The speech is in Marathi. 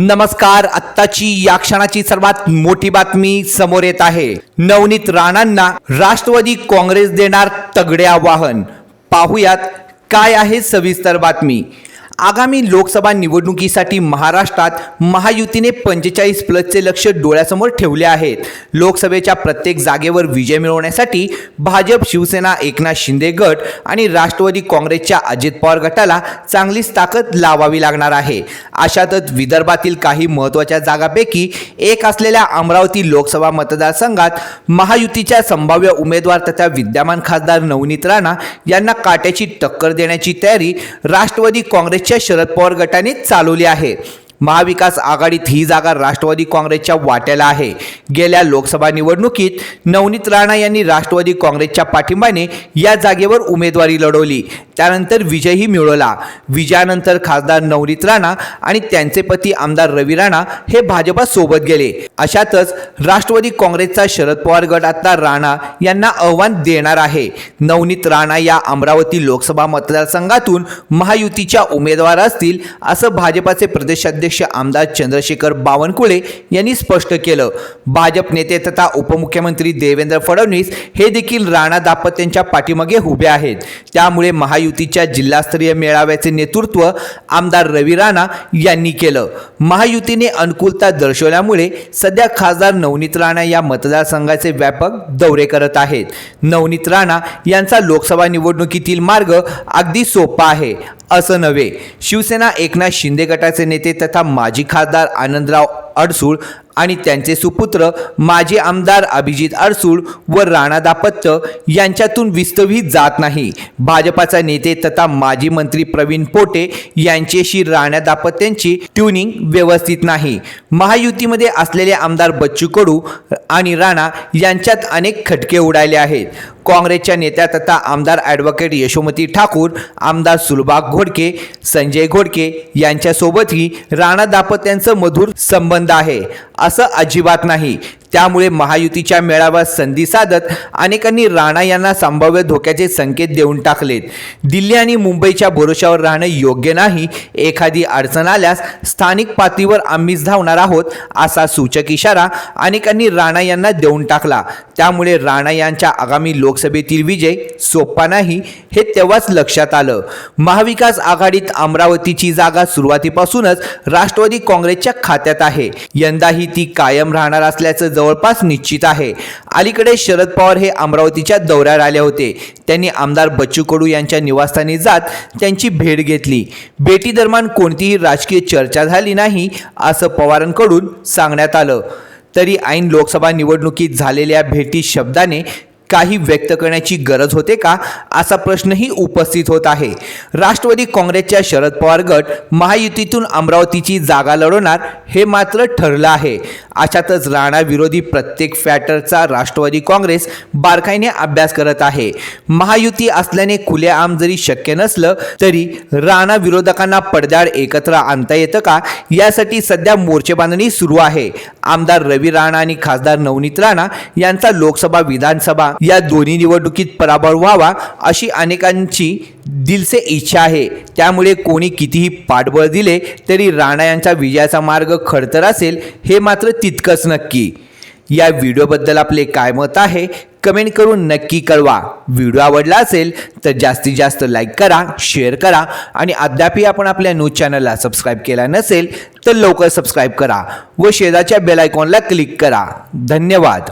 नमस्कार आत्ताची या क्षणाची सर्वात मोठी बातमी समोर येत आहे. नवनीत राणांना राष्ट्रवादी काँग्रेस देणार तगडे आवाहन. पाहुयात काय आहे सविस्तर बातमी. आगामी लोकसभा निवडणुकीसाठी महाराष्ट्रात महायुतीने पंचेचाळीस प्लसचे लक्ष डोळ्यासमोर ठेवले आहेत. लोकसभेच्या प्रत्येक जागेवर विजय मिळवण्यासाठी भाजप शिवसेना एकनाथ शिंदे गट आणि राष्ट्रवादी काँग्रेसच्या अजित पवार गटाला चांगलीच ताकद लावावी लागणार आहे. अशातच विदर्भातील काही महत्त्वाच्या जागांपैकी एक असलेल्या अमरावती लोकसभा मतदारसंघात महायुतीच्या संभाव्य उमेदवार तथा विद्यमान खासदार नवनीत राणा यांना काट्याची टक्कर देण्याची तयारी राष्ट्रवादी काँग्रेस अध्यक्ष शरद पवार गटाने चालवली आहे. महाविकास आघाडीत ही जागा राष्ट्रवादी काँग्रेसच्या वाट्याला आहे. गेल्या लोकसभा निवडणुकीत नवनीत राणा यांनी राष्ट्रवादी काँग्रेसच्या पाठिंबाने या जागेवर उमेदवारी लढवली. त्यानंतर विजयही मिळवला. विजयानंतर खासदार नवनीत राणा आणि त्यांचे पती आमदार रवी राणा हे भाजपासोबत गेले. अशातच राष्ट्रवादी काँग्रेसचा शरद पवार गट आता राणा यांना आव्हान देणार आहे. नवनीत राणा या अमरावती लोकसभा मतदारसंघातून महायुतीच्या उमेदवार असतील असं भाजपाचे प्रदेशाध्यक्ष आमदार चंद्रशेखर बावनकुळे यांनी स्पष्ट केलं. भाजप नेते तथा उपमुख्यमंत्री देवेंद्र फडणवीस हे देखील राणा दाम्पत्यांच्या पाठीमागे उभे आहेत. त्यामुळे महायुतीच्या जिल्हास्तरीय मेळाव्याचे नेतृत्व आमदार रवी राणा यांनी केलं. महायुतीने अनुकूलता दर्शवल्यामुळे सध्या खासदार नवनीत राणा या मतदारसंघाचे व्यापक दौरे करत आहेत. नवनीत राणा यांचा लोकसभा निवडणुकीतील मार्ग अगदी सोपा आहे असं नव्हे. शिवसेना एकनाथ शिंदे गटाचे नेते तथा माजी खासदार आनंदराव अडसूळ आणि त्यांचे सुपुत्र माजी आमदार अभिजित अडसूळ व राणा दापत्य यांच्यातून विस्तवी जात नाही. भाजपाचा नेते तथा माजी मंत्री प्रवीण पोटे यांच्याशी राणा दापत्यांची ट्युनिंग व्यवस्थित नाही. महायुतीमध्ये असलेले आमदार बच्चू कडू आणि राणा यांच्यात अनेक खटके उडाले आहेत. काँग्रेसच्या नेत्या तथा आमदार ॲडव्होकेट यशोमती ठाकूर आमदार सुलभाग घोडके संजय घोडके यांच्यासोबतही राणा दापत्यांचं मधुर संबंध आहे. असं अजिबात नाही. त्यामुळे महायुतीच्या मेळाव्यात संधी साधत अनेकांनी राणा यांना संभाव्य धोक्याचे संकेत देऊन टाकलेत. दिल्ली आणि मुंबईच्या भरोशावर राहणं योग्य नाही. एखादी अडचण आल्यास स्थानिक पातळीवर आम्हीच धावणार आहोत असा सूचक इशारा अनेकांनी राणा यांना देऊन टाकला. त्यामुळे राणा यांच्या आगामी लोकसभेतील विजय सोपा नाही हे तेव्हाच लक्षात आलं. महाविकास आघाडीत अमरावतीची जागा सुरुवातीपासूनच राष्ट्रवादी काँग्रेसच्या खात्यात आहे. यंदाही ती कायम राहणार असल्याचं जवळपास निश्चित आहे. अलीकडे शरद पवार हे अमरावतीच्या दौऱ्यावर आले होते. त्यांनी आमदार बच्चू कडू यांच्या निवासस्थानी जात त्यांची भेट घेतली. भेटीदरम्यान कोणतीही राजकीय चर्चा झाली नाही असं पवारांकडून सांगण्यात आलं. तरी ऐन लोकसभा निवडणुकीत झालेल्या भेटी शब्दाने काही व्यक्त करण्याची गरज होते का? असा प्रश्नही उपस्थित होत आहे. राष्ट्रवादी काँग्रेसच्या शरद पवार गट महायुतीतून अमरावतीची जागा लढवणार हे मात्र ठरलं आहे. अशातच राणा विरोधी प्रत्येक फॅटरचा राष्ट्रवादी काँग्रेस बारकाईने अभ्यास करत आहे. महायुती असल्याने खुलेआम जरी शक्य नसलं तरी राणा विरोधकांना पडद्याआड एकत्र आणता येतं का? यासाठी सध्या मोर्चे बांधणी सुरू आहे. आमदार रवी राणा आणि खासदार नवनीत राणा यांचा लोकसभा विधानसभा या दोन्ही निवडणुकीत पराभव व्हावा अशी अनेकांची दिलसे इच्छा आहे. त्यामुळे कोणी कितीही पाठबळ दिले तरी राणा यांचा विजयाचा मार्ग खडतर असेल हे मात्र तितकंच नक्की. या व्हिडिओबद्दल आपले काय मत आहे कमेंट करून नक्की कळवा. व्हिडिओ आवडला असेल तर जास्तीत जास्त लाईक करा शेअर करा आणि अद्यापही आपण आपल्या न्यूज चॅनलला सबस्क्राईब केला नसेल तर लवकर सबस्क्राईब करा व शेजारच्या बेल आयकॉनला क्लिक करा. धन्यवाद.